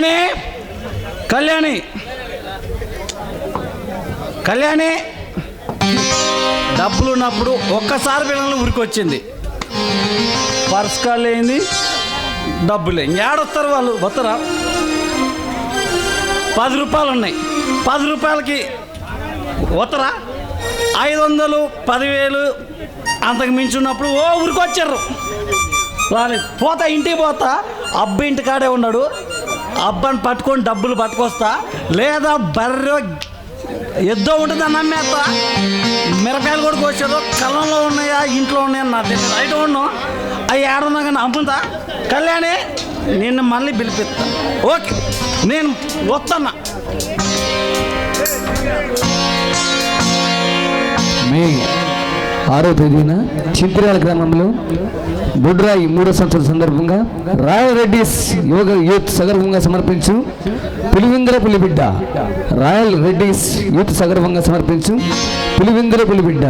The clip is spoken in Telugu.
కళ్యాణి కళ్యాణి కళ్యాణి. డబ్బులు ఉన్నప్పుడు ఒక్కసారి పిల్లలు ఉరికొచ్చింది పర్స్ కాళ్ళు అయింది డబ్బులే ఏడొస్తారు వాళ్ళు? వస్తారా? పది రూపాయలు ఉన్నాయి. పది రూపాయలకి వస్తారా? ఐదు వందలు పదివేలు అంతకు మించి ఉన్నప్పుడు ఓ ఊరికొచ్చారు. రాలేదు. పోతా ఇంటికి పోతా. అబ్బాయి ఇంటి కాడే ఉన్నాడు. అబ్బాని పట్టుకొని డబ్బులు పట్టుకొస్తా. లేదా బర్రె ఎద్దో ఉంటుంది అని నమ్మేస్తా మిరపకాయలు కూడా కోసారు కళ్ళంలో ఉన్నాయా? ఇంట్లో ఉన్నాయా? నా తెలియదు. ఐట ఉన్నాం. అవి ఏడున్నా కానీ అమ్ముతా. కళ్యాణి నిన్ను మళ్ళీ పిలిపిస్తా. ఓకే. నేను వస్తున్నా మీ ఆరో తేదీన చింతిరాల గ్రామంలో బుడ్రాయి మూడో సంవత్సరం సందర్భంగా రాయల్ యోగ యూత్ సందర్భంగా సమర్పించు పులివిందర పులిబిడ్డ. రాయల్ రెడ్డిస్ యూత్ సందర్భంగా సమర్పించు పులివిందర పులిబిడ్డ.